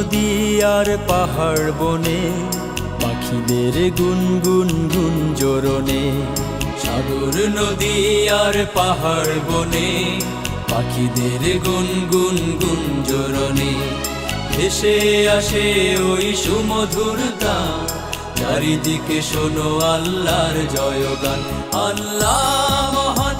আর পাহাড় বনে, পাখিদের গুনগুন গুন জোরনে সাগর, নদী আর পাহাড় বনে, পাখিদের গুনগুন গুন জোরনে ভেসে আসে ওই সুমধুরতা চারিদিকে শোনো আল্লাহর জয়গান। আল্লাহ মহান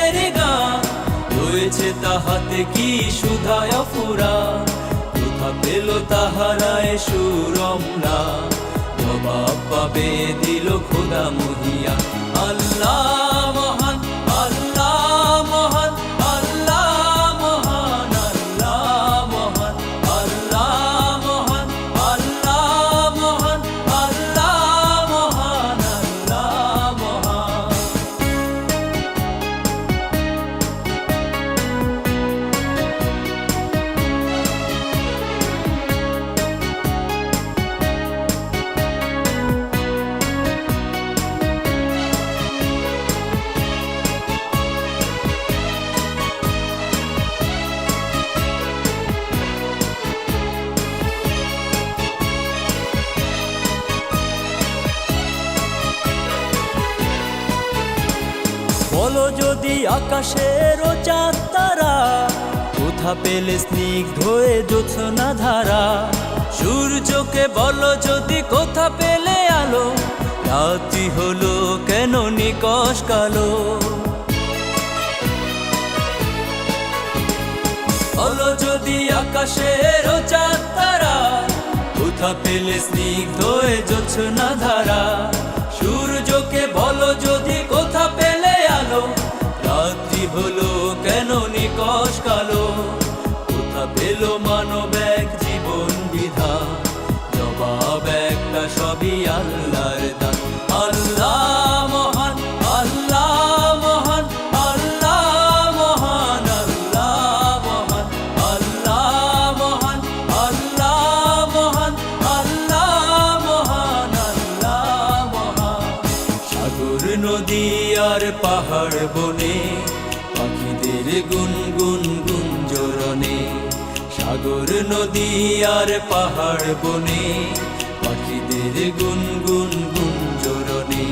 রয়েছে তাহাতে কি সুধায় ফুরা? কোথা পেল তাহারায় সুরমরা জবাব পাবে দিল খোদা মহিয়া। আল্লাহ যদি আকাশের ও চাঁদ তারা কোথা পেলে স্নিগ্ধ হয়ে জোছনা ধারা। সূর্যকে বলো যদি কোথা পেলে আলো রাতি হলো কেন নিকশ কালো? বলো যদি আকাশের ও চাঁদ তারা কোথা পেলে স্নিগ্ধ হয়ে জোছনা ধারা। সূর্যকে বলো যদি হলো কেন নিকশ কালো? কোথা পেল মানব এক জীবন বিধা? জবাব একটা সবই আল্লাহর দান। আল্লাহ মহান মহান মহান নদী আর পাহাড় বনে পাখিদের গুনগুন গুঞ্জরণে, সাগর, নদী আর পাহাড় বনে, পাখিদের গুনগুন গুঞ্জরণে।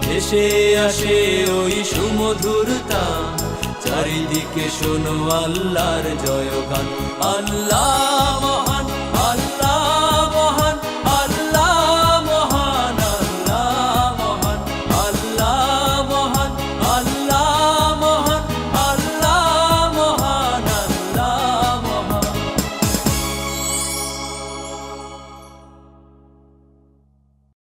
ভেসে আসে ওই সুমধুরতা চারিদিকে শোনো আল্লাহর জয়গান। আল্লাহ মহান